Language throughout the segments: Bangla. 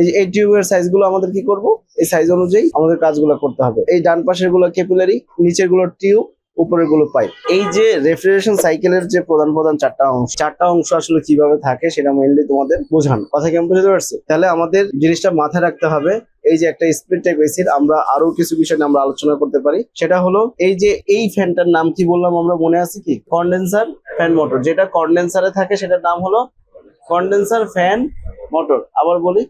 এই যে, এই টিউবের সাইজগুলো আমাদের কি করব? এই সাইজ অনুযায়ী আমাদের কাজগুলো করতে হবে। এই ডান পাশেরগুলো ক্যাপিলারি নিচেরগুলো টিউব উপরেরগুলো পাইপ এই যে রেফ্রিজারেশন সাইকেলের যে প্রধান প্রধান চারটা অংশ চারটা অংশ আসলে কীভাবে থাকে সেটা মেইনলি তোমাদের বোঝানো। কথা কেমন বুঝতে পারছি? তাহলে আমাদের জিনিসটা মাথায় রাখতে হবে, এই যে একটা স্প্লিট টাইপ এসির আমরা আরও কিছু বিষয় নিয়ে আমরা আলোচনা করতে পারি। সেটা হলো, এই যে এই ফ্যানটার নাম কি বললাম আমরা, মনে আছে কি? কন্ডেন্সার ফ্যান মোটর যেটা কন্ডেন্সারে থাকে সেটার নাম হলো কন্ডেন্সার ফ্যান মোটর আবার বলি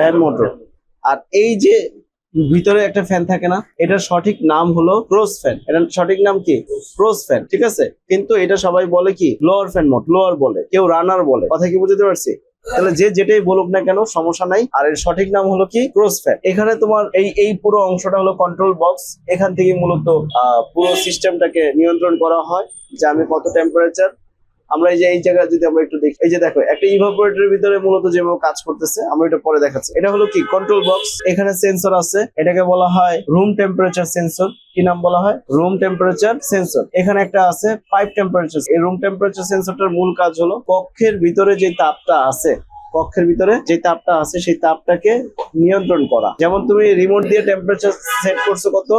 ফ্যান মোটর আর এই যে ভিতরে একটা ফ্যান থাকে না, এটার সঠিক নাম হলো ক্রস ফ্যান এটার সঠিক নাম কি? ক্রস ফ্যান ঠিক আছে? কিন্তু এটা সবাই বলে কি? লোয়ার ফ্যান মোট লোয়ার বলে। কেউ রানার বলে। কথা কি বুঝতে পারছি? তাহলে যে যেটাই বলুক না কেন, সমস্যা নাই। আর এর সঠিক নাম হলো কি? ক্রস ফ্যান এখানে তোমার এই এই পুরো অংশটা হলো কন্ট্রোল বক্স এখান থেকে মূলত পুরো সিস্টেমটাকে নিয়ন্ত্রণ করা হয় যে আমি কত টেম্পারেচার আমরা এই যে এই জায়গায় যদি আমরা একটু দেখি, এই যে দেখো, একটা ইভাপোরেটরের ভিতরে মূলত যেভাবে কাজ করতেছে, আমরা এটা পরে দেখাচ্ছি। এটা হলো কি? কন্ট্রোল বক্স এখানে সেন্সর আছে। এটাকে বলা হয় রুম টেম্পারেচার সেন্সর কি নাম বলা হয়? রুম টেম্পারেচার সেন্সর এখানে একটা আছে পাইপ টেম্পারেচার এই রুম টেম্পারেচার সেন্সরটার মূল কাজ হলো কক্ষের ভিতরে যে তাপটা আছে, কক্ষের ভিতরে যে তাপটা আছে, সেই তাপটাকে নিয়ন্ত্রণ করা। যেমন তুমি রিমোট দিয়ে টেম্পারেচার সেট করছ কত?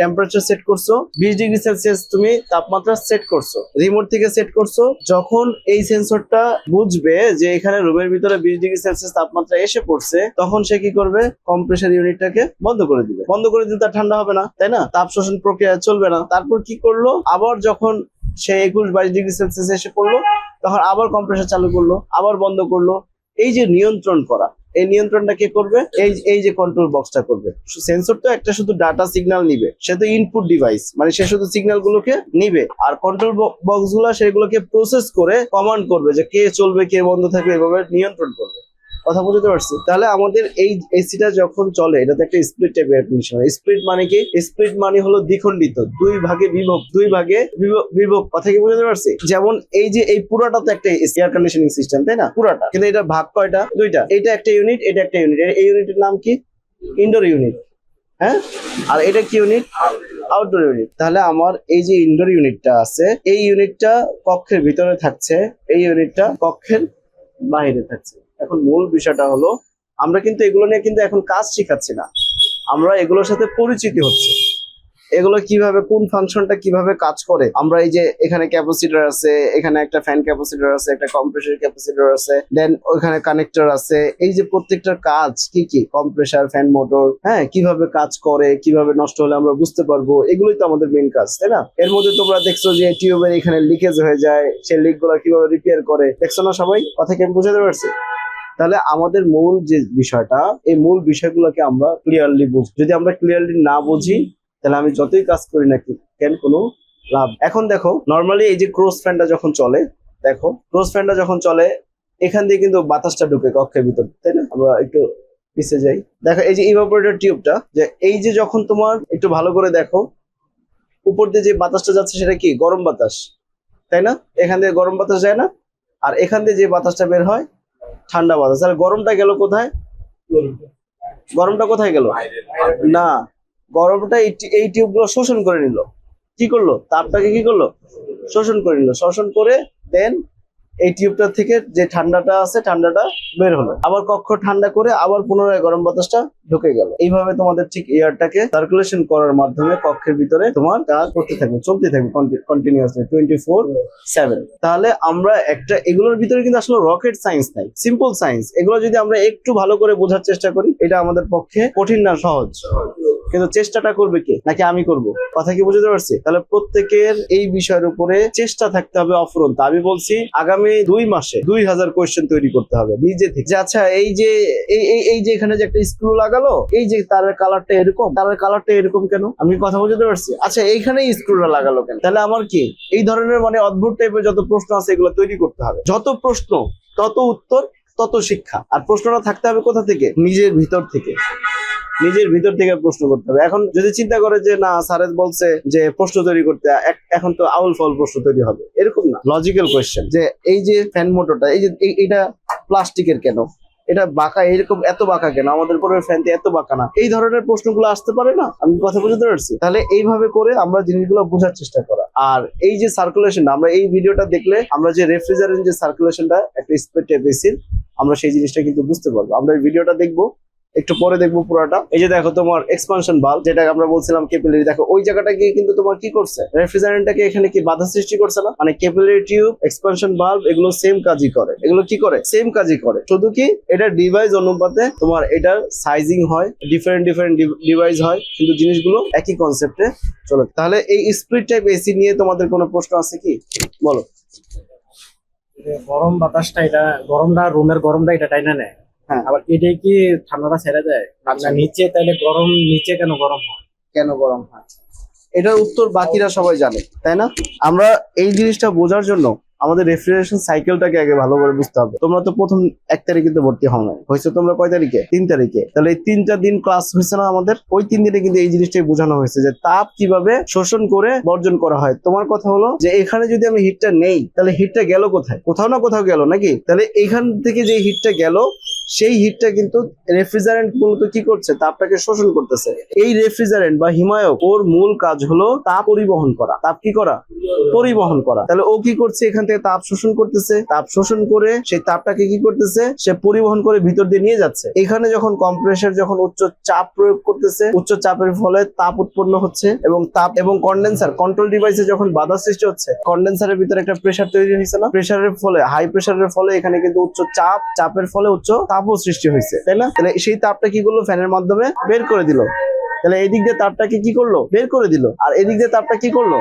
টেম্পারেচার সেট করছ, বিশ ডিগ্রি সেলসিয়াস তুমি তাপমাত্রা সেট করছ রিমোট থেকে সেট করছ, যখন এই সেন্সরটা বুঝবে যে এখানে রুমের ভিতরে বিশ ডিগ্রি সেলসিয়াস তাপমাত্রা এসে পড়ছে, তখন সে কি করবে? কম্প্রেসার ইউনিটটাকে বন্ধ করে দিবে। বন্ধ করে দিলে তার ঠান্ডা হবে না, তাই না? তাপ শোষণ প্রক্রিয়া চলবে না। তারপর কি করল? আবার যখন সে একুশ বাইশ ডিগ্রি সেলসিয়াস এসে পড়ল, তখন আবার কম্প্রেসার চালু করল, আবার বন্ধ করল। এই যে নিয়ন্ত্রণ করা এই নিয়ন্ত্রণটা কে করবে? এই এই যে কন্ট্রোল বক্সটা করবে। সেন্সর তো একটা শুধু ডাটা সিগন্যাল নিবে। সে তো ইনপুট ডিভাইস মানে সে শুধু সিগন্যাল গুলোকে নিবে। আর কন্ট্রোল বক্সগুলো সেগুলোকে প্রসেস করে কমান্ড করবে যে কে চলবে, কে বন্ধ থাকবে, এভাবে নিয়ন্ত্রণ করবে। কথা বুঝতে পারছি। তাহলে আমাদের এই এসিটা যখন চলে, এটাতে একটা split type air condition split মানে কি? স্প্লিট মানে হলো দ্বিখণ্ডিত, দুই ভাগে বিভক্ত, দুই ভাগে বিভ- বিভক্ত। কথা কি বুঝতে পারছি? যেমন এই যে এই পুরাটা তো একটা এয়ার কন্ডিশনিং সিস্টেম তাই না? পুরাটা। কিন্তু এটা ভাগ কয়টা? দুইটা। এটা একটা ইউনিট এটা একটা ইউনিট এই ইউনিটের নাম কি? ইনডোর ইউনিট হ্যাঁ? আর এটা কি ইউনিট আউটডোর ইউনিট তাহলে আমার এই যে ইনডোর ইউনিটটা আছে, এই ইউনিটটা কক্ষের ভিতরে থাকছে, এই ইউনিটটা কক্ষের বাইরে থাকছে। এখন মূল বিষয়টা হলো, আমরা কিন্তু এগুলো নিয়ে কিন্তু এখন কাজ শিখাচ্ছি না। আমরা এগুলোর সাথে পরিচিতি হচ্ছে। এগুলো কীভাবে, কোন ফাংশনটা কীভাবে কাজ করে? আমরা এই যে এখানে ক্যাপাসিটর আছে, এখানে একটা ফ্যান ক্যাপাসিটর আছে, একটা কম্প্রেসার ক্যাপাসিটর আছে, দেন ওখানে কানেক্টর আছে। এই যে প্রত্যেকটার কাজ কি কি? কম্প্রেসার, ফ্যান মোটর হ্যাঁ কীভাবে কাজ করে, কীভাবে নষ্ট হলে আমরা বুঝতে পারব? এগুলোই তো আমাদের মেন কাজ, তাই না? এর মধ্যে তোমরা দেখছ যে টিউবের এখানে লিকেজ হয়ে যায়, সেই লিকগুলো কীভাবে রিপেয়ার করে? দেখছ না সবাই? কথা কি আমি বুঝাতে পারছি? তাহলে আমাদের মূল যে বিষয়টা, এই মূল বিষয়গুলোকে আমরা ক্লিয়ারলি বুঝি। যদি আমরা ক্লিয়ারলি না বুঝি, তাহলে আমি যতই কাজ করি না কেন কোনো লাভ? এখন দেখো নর্মালি এই যে ক্রস ফ্যানটা যখন চলে, দেখো ক্রস ফ্যানটা যখন চলে, এখান দিয়ে কিন্তু বাতাসটা ঢুকে কক্ষের ভিতর, তাই না? আমরা একটু পিছিয়ে যাই। দেখো, এই যে ইভাপোরেটর টিউবটা যে এই যে যখন তোমার একটু ভালো করে দেখো, উপর দিয়ে যে বাতাসটা যাচ্ছে সেটা কি? গরম বাতাস, তাই না? এখান দিয়ে গরম বাতাস যায় না? আর এখান দিয়ে যে বাতাসটা বের হয় ঠান্ডা বাতাস। তাহলে গরমটা গেল কোথায়? গরমটা কোথায় গেল? না, গরমটা এই টি- এই টিউবগুলো শোষণ করে নিল। কি করল? তাপটাকে কি করল? শোষণ করে নিল। শোষণ করে দেন এই টিউবটা থেকে যে ঠান্ডাটা আছে, ঠান্ডাটা বের হলো। আবার কক্ষ ঠান্ডা করে আবার পুনরায় গরম বাতাসটা ঢুকে গেল। এইভাবে তোমাদের ঠিক এয়ারটাকে সার্কুলেশন করার মাধ্যমে কক্ষের ভিতরে তোমার কাজ করতে থাকবে, চলতে থাকবে কন্টিনিউয়াসলি টোয়েন্টি ফোর সেভেন তাহলে আমরা একটা, এগুলোর ভিতরে কিন্তু আসলে রকেট সায়েন্স নাই সিম্পল সায়েন্স এগুলো যদি আমরা একটু ভালো করে বোঝার চেষ্টা করি, এটা আমাদের পক্ষে কঠিন না, সহজ। কিন্তু চেষ্টাটা করবে কে? নাকি আমি করব? কথা কি বুঝতে পারছি? তাহলে প্রত্যেকের এই বিষয়ের উপরে চেষ্টা থাকতে হবে অফুরন্ত। আমি বলছি আগামী দুই মাসে দুই হাজার কোয়েশ্চেন তৈরি করতে হবে নিজে থেকে। আচ্ছা এই যে, এই এই যে এখানে যে একটা স্ক্রু লাগালো, এই যে তারের কালারটা এরকম তারের কালারটা এরকম কেন? আমি কথা বুঝতে পারছি। আচ্ছা এইখানে স্ক্রুটা লাগালো কেন? তাহলে আমার কি? এই ধরনের মানে অদ্ভুত টাইপের যত প্রশ্ন আছে এগুলো তৈরি করতে হবে। যত প্রশ্ন, তত উত্তর তত শিক্ষা। আর প্রশ্নটা থাকতে হবে কোথা থেকে? নিজের ভিতর থেকে। নিজের ভিতর থেকে প্রশ্ন করতে হবে। এখন যদি চিন্তা করে যে, না স্যারের বলছে যে, প্রশ্ন তৈরি করতে এখন তো আউল ফল প্রশ্ন তৈরি হবে। এরকম না। লজিক্যাল কোয়েশ্চেন যে, এই যে ফ্যান মোটরটা এই যে এটা প্লাস্টিকের কেন? এটা বাঁকা, এরকম এত বাঁকা কেন? আমাদের উপরের ফ্যানটি এত বাঁকা না। এই ধরনের প্রশ্নগুলো আসতে পারে না? আমি কথা বুঝতে পারছি? তাহলে এইভাবে করে আমরা জিনিসগুলো বোঝার চেষ্টা করা। আর এই যে সার্কুলেশন আমরা এই ভিডিওটা দেখলে আমরা যে রেফ্রিজারেন্ট যে সার্কুলেশনটা একটা টেপ এসির আমরা সেই জিনিসটা কিন্তু বুঝতে পারব। আমরা এই ভিডিওটা দেখব, একটু পরে দেখব পুরোটা। এই যে দেখো তোমার এক্সপানশন বাল্ব যেটা আমরা বলছিলাম কেপিলারি দেখো ওই জায়গাটা গিয়ে কিন্তু তোমার কি করছে? রেফ্রিজারেন্টটাকে এখানে কি বাধা সৃষ্টি করছে না? মানে কেপিলারি টিউব এক্সপানশন বাল্ব এগুলো সেম কাজই করে। এগুলো কি করে? সেম কাজই করে। শুধু কি এটা ডিভাইস অনুপাতে তোমার এটার সাইজিং হয় ডিফারেন্ট ডিফারেন্ট ডিভাইস হয়, কিন্তু জিনিসগুলো একই কনসেপ্টে চলে। তাহলে এই স্প্লিট টাইপ এসি নিয়ে তোমাদের কোনো প্রশ্ন আছে কি? বলো। গরম বাতাসটা এটা গরমটা রুমের গরমটা এটা টাইনা নেয়। হ্যাঁ। আবার এটাই কি ঠান্ডাটা ছেড়ে দেয়? আচ্ছা। নিচে তাহলে গরম নিচে কেন গরম হয়? কেন গরম হয়? এটার উত্তর বাকিরা সবাই জানে তাই না? আমরা এই জিনিসটা বোঝার জন্য আমাদের রেফ্রিজারেশন সাইকেলটাকে আগে ভালো করে বুঝতে হবে। তোমরা তো প্রথম এক তারিখে তো ভর্তি হও না হয়েছে তোমরা কয় তারিখে? তিন তারিখে। তাহলে এই তিনটা দিন ক্লাস হয়েছে না আমাদের? ওই তিন দিনে কিন্তু এই জিনিসটাই বোঝানো হয়েছে যে তাপ কীভাবে শোষণ করে বর্জন করা হয়। তোমার কথা হলো যে এখানে যদি আমি হিটটা নেই, তাহলে হিটটা গেল কোথায়? কোথাও না কোথাও গেল নাকি? তাহলে এখান থেকে যে হিটটা গেল সেই হিটটা কিন্তু রেফ্রিজারেন্ট মূলত কি করছে? তাপটাকে শোষণ করতেছে। এই রেফ্রিজারেন্ট বা হিমায়ক, ওর মূল কাজ হলো তাপ পরিবহন করা। তাপ কি করা? পরিবহন করা। তাহলে ও কি করছে? এখান থেকে তাপ শোষণ করতেছে। তাপ শোষণ করে সেই তাপটাকে কি করতেছে? সে পরিবহন করে ভিতর দিয়ে নিয়ে যাচ্ছে। এখানে যখন কম্প্রেসার যখন উচ্চ চাপ প্রয়োগ করতেছে, উচ্চ চাপের ফলে তাপ উৎপন্ন হচ্ছে এবং তাপ এবং কন্ডেন্সার কন্ট্রোল ডিভাইসে যখন বাধা সৃষ্টি হচ্ছে কন্ডেন্সারের ভিতরে একটা প্রেসার তৈরি হয়েছে না? প্রেসারের ফলে হাই প্রেসারের ফলে এখানে কিন্তু উচ্চ চাপ, চাপের ফলে উচ্চ তাপও সৃষ্টি হয়েছে, তাই না? তাহলে সেই তাপটা কি করল? ফ্যানের মাধ্যমে বের করে দিল। তাহলে এদিক দিয়ে তাপটাকে কি করল? বের করে দিল। আর এদিক দিয়ে তাপটা কি করল?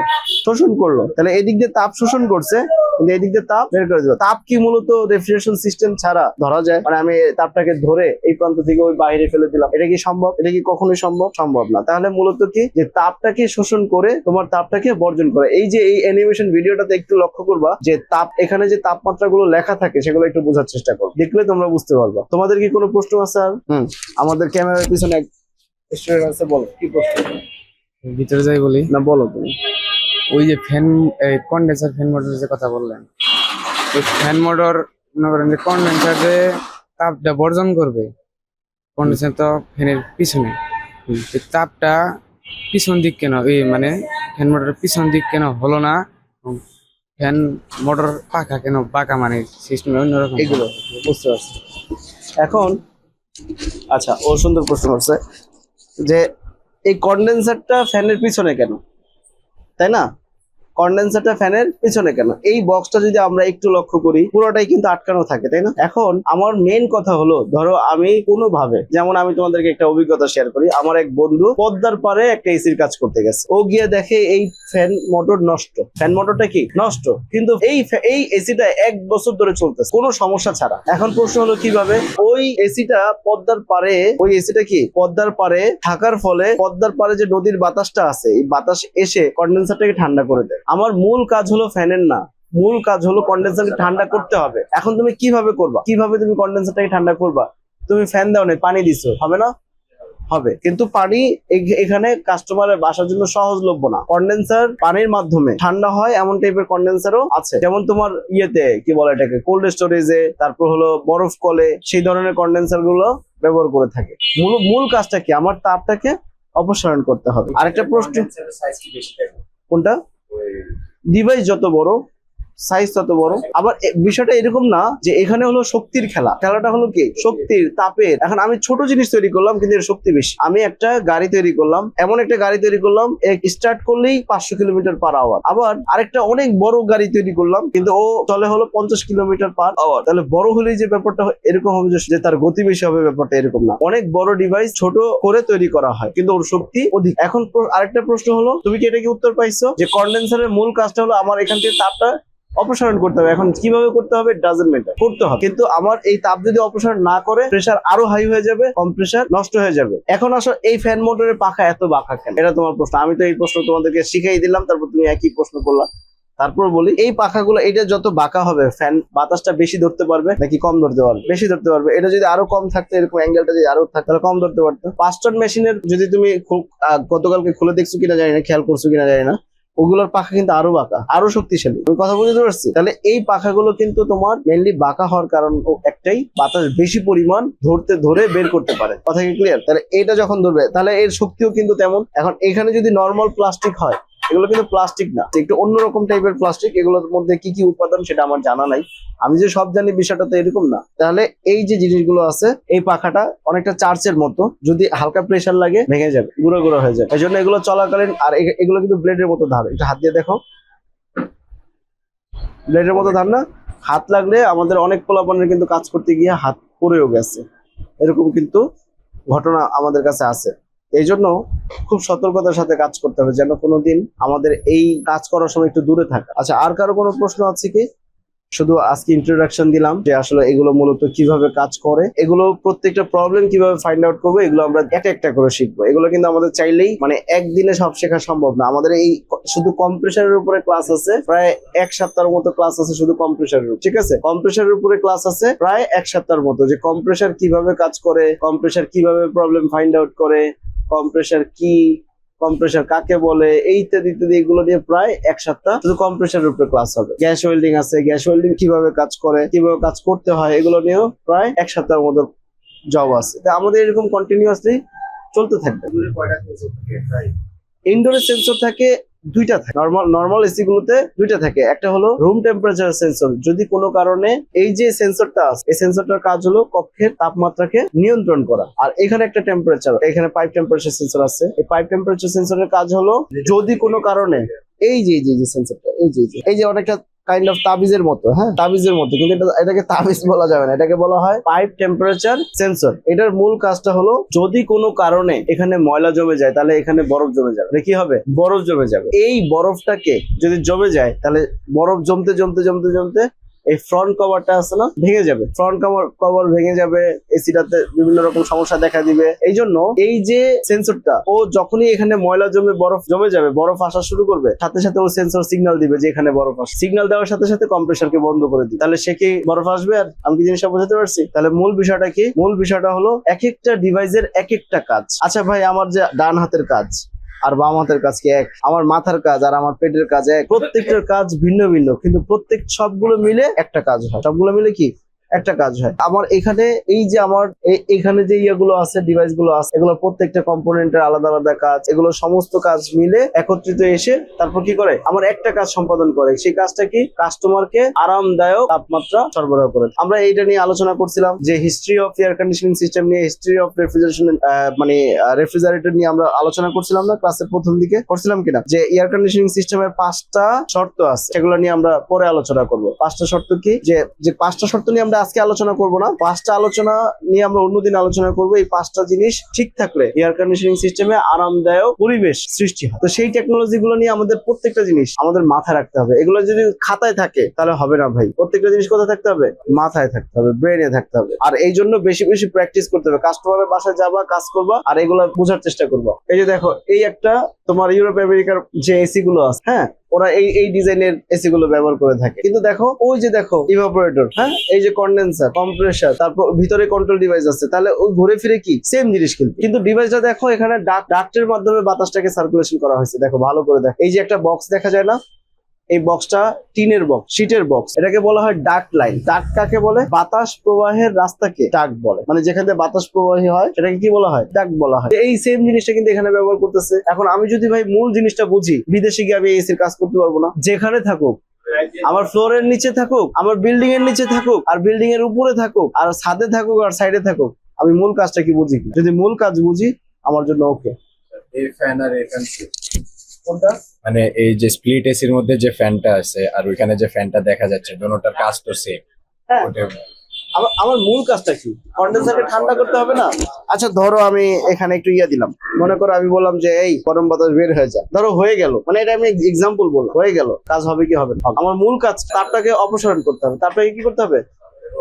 শোষণ করল। তাহলে এদিক দিয়ে তাপ শোষণ করছে কিন্তু এদিক দিয়ে তাপ বের করে দিল। তাপ কি মূলত রেফ্রিজারেশন সিস্টেম ছাড়া ধরা যায়? মানে আমি তাপটাকে ধরে এই প্রান্ত থেকে ওই বাইরে ফেলে দিলাম। এটা কি সম্ভব? এটা কি কখনোই সম্ভব? সম্ভব না। তাহলে মূলত কি? যে তাপটাকে শোষণ করে তোমার তাপটাকে বর্জন করে। এই যে এই অ্যানিমেশন ভিডিওটাতে একটু লক্ষ্য করবা যে তাপ এখানে যে তাপমাত্রা গুলো লেখা থাকে সেগুলো একটু বোঝার চেষ্টা করো। দেখলে তোমরা বুঝতে পারবা। তোমাদের কি কোনো প্রশ্ন আছে আর? হুম। আমাদের ক্যামেরার পিছনে এক স্টুডেন্ট আছে বলো। কি প্রশ্ন? ভিতরে যাই বলি। না বলো তুমি। ওই যে ফ্যান কন্ডেন্সার ফ্যান মোটরের যে কথা বললেন, ওই ফ্যান মোটর মনে করেন যে কন্ডেন্সারে তাপটা বর্জন করবে কন্ডেন্সার তো ফ্যানের পিছনে। তাপটা পিছন দিক কেন, এই মানে ফ্যান মোটরের পিছন দিক কেন হলো না ফ্যান মোটর পাখা কেন পাকা মানে সিস্টেম অন্যরকম? এগুলো, বুঝতে পারছি। এখন আচ্ছা ও সুন্দর প্রশ্ন করছে যে এই কন্ডেন্সারটা ফ্যানের পিছনে কেন? তাই না? কন্ডেন্সারটা ফ্যানের পিছনে কেন? এই বক্সটা যদি আমরা একটু লক্ষ্য করি, পুরোটাই কিন্তু আটকানো থাকে, তাই না? এখন আমার মেন কথা হলো, ধরো আমি কোনোভাবে, যেমন আমি তোমাদেরকে একটা অভিজ্ঞতা শেয়ার করি, আমার এক বন্ধু পদ্মার পারে একটা এসির কাজ করতে গেছে। ও গিয়ে দেখে এই ফ্যান মোটর নষ্ট। ফ্যান মোটরটা কি? নষ্ট। কিন্তু এই এই এসিটা এক বছর ধরে চলতেছে, কোনো সমস্যা ছাড়া। এখন প্রশ্ন হলো কীভাবে? ওই এসিটা পদ্মার পারে ওই এসিটা কি? পদ্মার পারে থাকার ফলে, পদ্মার পারে যে নদীর বাতাসটা আছে, এই বাতাস এসে কন্ডেন্সারটাকে ঠান্ডা করে দেয়। আমার মূল কাজ হলো ফ্যানের না। মূল কাজ হলো কন্ডেন্সারকে ঠান্ডা করতে হবে। এখন তুমি কীভাবে করবা? কীভাবে তুমি কন্ডেন্সারটাকে ঠান্ডা করবা? তুমি ফ্যান দাও নাই পানি দিছো। হবে না? হবে। কিন্তু পানি এখানে কাস্টমারের বাসার জন্য সহজলভ্য না। কন্ডেন্সার পানির মাধ্যমে ঠান্ডা হয় এমন টাইপের কন্ডেন্সারও আছে। যেমন তোমার ইয়েতে কি বলে এটাকে? কোল্ড স্টোরেজে তারপর হলো বরফ কলে সেই ধরনের কন্ডেন্সারগুলো ব্যবহার করে থাকে। মূল মূল কাজটা কি? আমার তাপটাকে অপসারণ করতে হবে। আরেকটা প্রশ্ন। কোনটা? ডিভাইস যত বড় সাইজ তত বড়। আবার বিষয়টা এরকম না যে এখানে হলো শক্তির খেলা। খেলাটা হলো কি? শক্তির, তাপের। এখন আমি ছোট জিনিস তৈরি করলাম, কিন্তু এর শক্তি বেশি। আমি একটা গাড়ি তৈরি করলাম, এমন একটা গাড়ি তৈরি করলাম স্টার্ট করলেই পাঁচশো কিলোমিটার পার আওয়ার আবার আরেকটা অনেক বড় গাড়ি তৈরি করলাম, কিন্তু ও চলে হলো পঞ্চাশ কিলোমিটার পার আওয়ার তাহলে বড় হলেই যে ব্যাপারটা এরকম হবে যে- তার গতি বেশি হবে, ব্যাপারটা এরকম না। অনেক বড় ডিভাইস ছোট করে তৈরি করা হয়, কিন্তু ওর শক্তি অধিক। এখন আরেকটা প্রশ্ন হলো, তুমি কি এটা কি উত্তর পাইছো? যে কন্ডেন্সারের মূল কাজটা হলো আমার এখান থেকে তাপটা অপসারণ করতে হবে। এখন কীভাবে করতে হবে? ডাজেন্ট ম্যাটার করতে হবে। কিন্তু আমার এই তাপ যদি অপসারণ না করে প্রেসার আরও হাই হয়ে যাবে কম্প্রেসার নষ্ট হয়ে যাবে। এখন আসো, এই ফ্যান মোটরের পাখা এত বাঁকা কেন? এটা তোমার প্রশ্ন। আমি তো এই প্রশ্ন তোমাদেরকে শিখাই দিলাম, তারপর তুমি একই প্রশ্ন করলা। তারপর বলি, এই পাখাগুলো এটা যত বাঁকা হবে ফ্যান বাতাসটা বেশি ধরতে পারবে নাকি কম ধরতে পারবে? বেশি ধরতে পারবে। এটা যদি আরও কম থাকতো, এরকম অ্যাঙ্গেলটা যদি আরও থাকতো, তাহলে কম ধরতে পারতো। পাঁচটন মেশিনের যদি তুমি গতকালকে খুলে দেখছ কিনা জানি না, খেয়াল করছ কিনা জানি না। ওগুলোর পাখা কিন্তু আরও বাঁকা, আরও শক্তিশালী। আমি কথা বুঝতে পারছি? তাহলে এই পাখাগুলো কিন্তু তোমার মেনলি বাঁকা হওয়ার কারণ একটাই, বাতাস বেশি পরিমাণ ধরতে ধরে বের করতে পারে। কথা কি ক্লিয়ার তাহলে এটা যখন ধরবে, তাহলে এর শক্তিও কিন্তু তেমন। এখন এখানে যদি নর্মাল প্লাস্টিক হয় এগুলো কিন্তু প্লাস্টিক না। একটু অন্যরকম টাইপের প্লাস্টিক এগুলোর মধ্যে কি কি উপাদান সেটা আমার জানা নাই। আমি যে সব জানি বিষয়টা তো এরকম না। তাহলে এই যে জিনিসগুলো আছে, এই পাখাটা অনেকটা চার্চের মতো, যদি হালকা প্রেসার লাগে, ভেঙে যাবে, গুঁড়ো গুঁড়ো হয়ে যায় এই জন্য এগুলো চলাকালীন, আর এগুলো কিন্তু ব্লেডের মতো ধার। এটা হাত দিয়ে দেখো। ব্লেডের মতো ধার না? হাত লাগলে আমাদের অনেক পোলাপানের কিন্তু কাজ করতে গিয়ে হাত পড়েও গেছে। এরকম কিন্তু ঘটনা আমাদের কাছে আছে। এই জন্য খুব সতর্কতার সাথে কাজ করতে হবে, যেন কোনোদিন আমাদের এই কাজ করার সময় একটু দূরে থাকা। আচ্ছা আর কারও কোনো প্রশ্ন আছে কি? শুধু আজকে ইন্ট্রোডাকশন দিলাম যে আসলে এগুলো মূলত কীভাবে কাজ করে, এগুলো প্রত্যেকটা প্রবলেম কীভাবে ফাইন্ড আউট করব, এগুলো আমরা একটা একটা করে শিখব। এগুলো কিন্তু আমাদের চাইলেই মানে একদিনে সব শেখা সম্ভব না। আমাদের এই শুধু কম্প্রেসারের উপরে ক্লাস আছে, প্রায় এক সপ্তাহের মতো ক্লাস আছে শুধু কম্প্রেসারের ঠিক আছে? কম্প্রেসারের উপরে ক্লাস আছে প্রায় এক সপ্তাহের মতো যে কম্প্রেসার কীভাবে কাজ করে কম্প্রেসার কীভাবে প্রবলেম ফাইন্ড আউট করে কম্প্রেসার কি কম্প্রেসার কাকে বলে এই ইত্যাদি ইত্যাদি এগুলো নিয়ে প্রায় এক সপ্তাহ শুধু কম্প্রেসারের উপরে ক্লাস হবে। গ্যাস ওয়েল্ডিং আছে গ্যাস ওয়েল্ডিং কীভাবে কাজ করে কীভাবে কাজ করতে হয় এগুলো নিয়েও প্রায় এক সপ্তাহের মতো জব আছে। তা আমাদের এরকম কন্টিনিউয়াসলি চলতে থাকবে। ইনডোরের সেন্সর থাকে দুইটা থাকে। নর্মাল নর্মাল এসি গুলোতে দুইটা থাকে। একটা হলো রুম টেম্পারেচার সেন্সর যদি কোনো কারণে এই যে সেন্সরটা আছে, এই সেন্সরটার কাজ হলো কক্ষের তাপমাত্রাকে নিয়ন্ত্রণ করা। আর এখানে একটা টেম্পারেচার এখানে পাইপ টেম্পারেচার সেন্সর আছে। এই পাইপ টেম্পারেচার সেন্সরের কাজ হলো যদি কোনো কারণে এই যে এই যে সেন্সরটা এই যে- এই যে অনেকটা কাইন্ড অফ তাবিজের মতো হ্যাঁ? তাবিজের মতো, কিন্তু এটা, এটাকে তাবিজ বলা যাবে না। এটাকে বলা হয় পাইপ টেম্পারেচার সেন্সর এটার মূল কাজটা হলো, যদি কোনো কারণে এখানে ময়লা জমে যায়, তাহলে এখানে বরফ জমে যাবে। কি হবে? বরফ জমে যাবে। এই বরফটাকে যদি জমে যায়, তাহলে বরফ জমতে জমতে জমতে জমতে এই ফ্রন্ট কভারটা আছে না, ভেঙে যাবে। ফ্রন্ট কভার কভার ভেঙে যাবে, এসিটাতে বিভিন্ন রকম সমস্যা দেখা দিবে। এই জন্য এই যে সেন্সরটা ও যখনই এখানে ময়লা জমে, বরফ জমে যাবে, বরফ আসা শুরু করবে, সাথে সাথে ও সেন্সর সিগন্যাল দিবে যে এখানে বরফ আসে সিগন্যাল দেওয়ার সাথে সাথে কম্প্রেসারকে বন্ধ করে দিবে। তাহলে সে কি বরফ আসবে? আর আমি কি জিনিসটা বোঝাতে পারছি? তাহলে মূল বিষয়টা কি? মূল বিষয়টা হলো এক একটা ডিভাইসের এক একটা কাজ। আচ্ছা ভাই, আমার যে ডান হাতের কাজ আর বাম হাতের কাজ কি এক? আমার মাথার কাজ আর আমার পেটের কাজ এক। প্রত্যেকটার কাজ ভিন্ন ভিন্ন, কিন্তু প্রত্যেক সবগুলো মিলে একটা কাজ হয়। সবগুলো মিলে কি? একটা কাজ হয়। আমার এখানে এই যে আমার এখানে যে ইয়েগুলো আছে ডিভাইসগুলো আছে, এগুলো প্রত্যেকটা কম্পোনেন্টের আলাদা আলাদা কাজ, এগুলো সমস্ত কাজ মিলে একত্রিত এসে তারপর কি করে? আমার একটা কাজ সম্পাদন করে, সেই কাজটা কি? কাস্টমারকে আরামদায়ক তাপমাত্রা সরবরাহ করে। আমরা এইটা নিয়ে আলোচনা করছিলাম যে history of air conditioning system নিয়ে হিস্ট্রি অফ রেফ্রিজারেশন মানে রেফ্রিজারেটর নিয়ে আমরা আলোচনা করছিলাম না ক্লাসের প্রথম দিকে। করছিলাম কিনা? যে এয়ার কন্ডিশনিং সিস্টেমের পাঁচটা শর্ত আছে, সেগুলো নিয়ে আমরা পরে আলোচনা করব। পাঁচটা শর্ত কি? যে যে পাঁচটা শর্ত নিয়ে আমরা আজকে আলোচনা করব না। পাঁচটা আলোচনা নিয়ে আমরা অন্যদিন আলোচনা করব। এই পাঁচটা জিনিস ঠিক থাকলে এয়ার কন্ডিশনিং সিস্টেমে আরামদায়ক পরিবেশ সৃষ্টি হয়। তো সেই টেকনোলজি গুলো নিয়ে আমাদের প্রত্যেকটা জিনিস আমাদের মাথায় রাখতে হবে। এগুলো যদি খাতায় থাকে, তাহলে হবে না ভাই। প্রত্যেকটা জিনিস কোথায় থাকতে হবে? মাথায় থাকতে হবে ব্রেনে থাকতে হবে। আর এই জন্য বেশি বেশি প্র্যাকটিস করতে হবে। কাস্টমারের বাসায় যাবা, কাজ করবা, আর এগুলো বোঝার চেষ্টা করবা। এই যে দেখো, এই একটা তোমার ইউরোপ আমেরিকার যে এসি গুলো আছে হ্যাঁ ওরা এই এই ডিজাইনের এসি গুলো ব্যবহার করে থাকে। কিন্তু দেখো, ওই যে দেখো ইভাপোরেটর হ্যাঁ এই যে কন্ডেন্সার কম্প্রেসার তারপর ভিতরে কন্ট্রোল ডিভাইস আছে, তাহলে ওই ঘুরে ফিরে কি? সেম জিনিস কিন্তু। কিন্তু ডিভাইসটা দেখো, এখানে ডাক্টের মাধ্যমে বাতাসটাকে সার্কুলেশন করা হয়েছে। দেখো, ভালো করে দেখো। এই যে একটা বক্স দেখা যায় না? এই বক্সটা টিনের বক্স শীটের বক্স এটাকে বলা হয় ডাক লাইন ডাক্ট কাকে বলে? বাতাস প্রবাহের রাস্তাকে ডাক বলে। মানে যেখানে বাতাস প্রবাহী হয়, সেটাকে কি বলা হয়? ডাক বলা হয়। এই সেম জিনিসটা কিন্তু এখানে ব্যবহার করতেছে। এখন আমি যদি ভাই মূল জিনিসটা বুঝি, বিদেশে গিয়ে আমি এসির কাজ করতে পারব না। যেখানে থাকুক, আমার ফ্লোরের নিচে থাকুক, আমার বিল্ডিং এর নিচে থাকুক, আর বিল্ডিং এর উপরে থাকুক, আর ছাদে থাকুক, আর সাইডে থাকুক, আমি মূল কাজটা কি বুঝি? যদি মূল কাজ বুঝি, আমার জন্য ওকে এই ফ্যান আর এই ফ্যান মানে এই যে স্প্লিট এসির মধ্যে যে ফ্যানটা আছে আর ওইখানে যে ফ্যানটা দেখা যাচ্ছে দোনোটার কাজ তো সেম হ্যাঁ। আমার আমার মূল কাজটা কি? কন্ডেন্সারকে ঠান্ডা করতে হবে না? আচ্ছা ধরো আমি এখানে একটু ইয়া দিলাম। মনে করো আমি বললাম যে এই গরম বাতাস বের হয়ে যায় ধরো হয়ে গেল। মানে এটা আমি এক্সাম্পল বলব হয়ে গেল। কাজ হবে কি হবে না? আমার মূল কাজ তারটাকে অপসারণ করতে হবে। তারটাকে কি করতে হবে?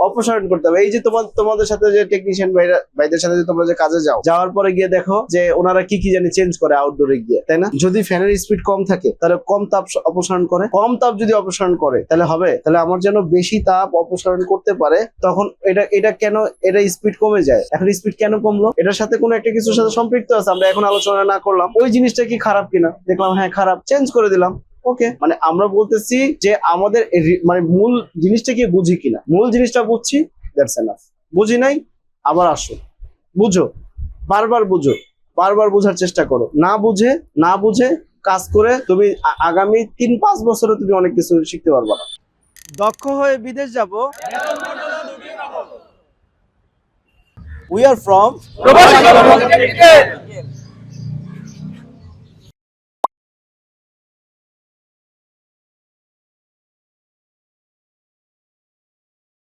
অপসারণ করতে হবে। এই যে তোমার তোমাদের সাথে যে টেকনিশিয়ান ভাইরা ভাইদের সাথে তোমরা যে কাজে যাও, যাওয়ার পরে গিয়ে দেখো যে ওনারা কি কি জানি চেঞ্জ করে আউটডোরে গিয়ে, তাই না? যদি ফ্যানের স্পিড কম থাকে, তাহলে কম তাপ অপসারণ করে। কম তাপ যদি অপসারণ করে, তাহলে হবে। তাহলে আমার যেন বেশি তাপ অপসারণ করতে পারে, তখন এটা এটা কেন এটা স্পিড কমে যায়? এখন স্পিড কেন কমলো? এটার সাথে কোনো একটা কিছুর সাথে সম্পৃক্ত আছে, আমরা এখন আলোচনা না করলাম। ওই জিনিসটা কি খারাপ কিনা? দেখলাম হ্যাঁ খারাপ। চেঞ্জ করে দিলাম। ওকে মানে আমরা বলতেছি যে আমাদের মানে মূল জিনিসটা কি বুঝি কিনা? মূল জিনিসটা বুঝছি দ্যাটস এনাফ বুঝি নাই? আবার আসো। বুঝো? বারবার বুঝো। বারবার বোঝার চেষ্টা করো। না বুঝে না বুঝে কাজ করে তুমি আগামী তিন পাঁচ বছরে তুমি অনেক কিছু শিখতে পারবা না। দক্ষ হয়ে বিদেশ যাব। We are from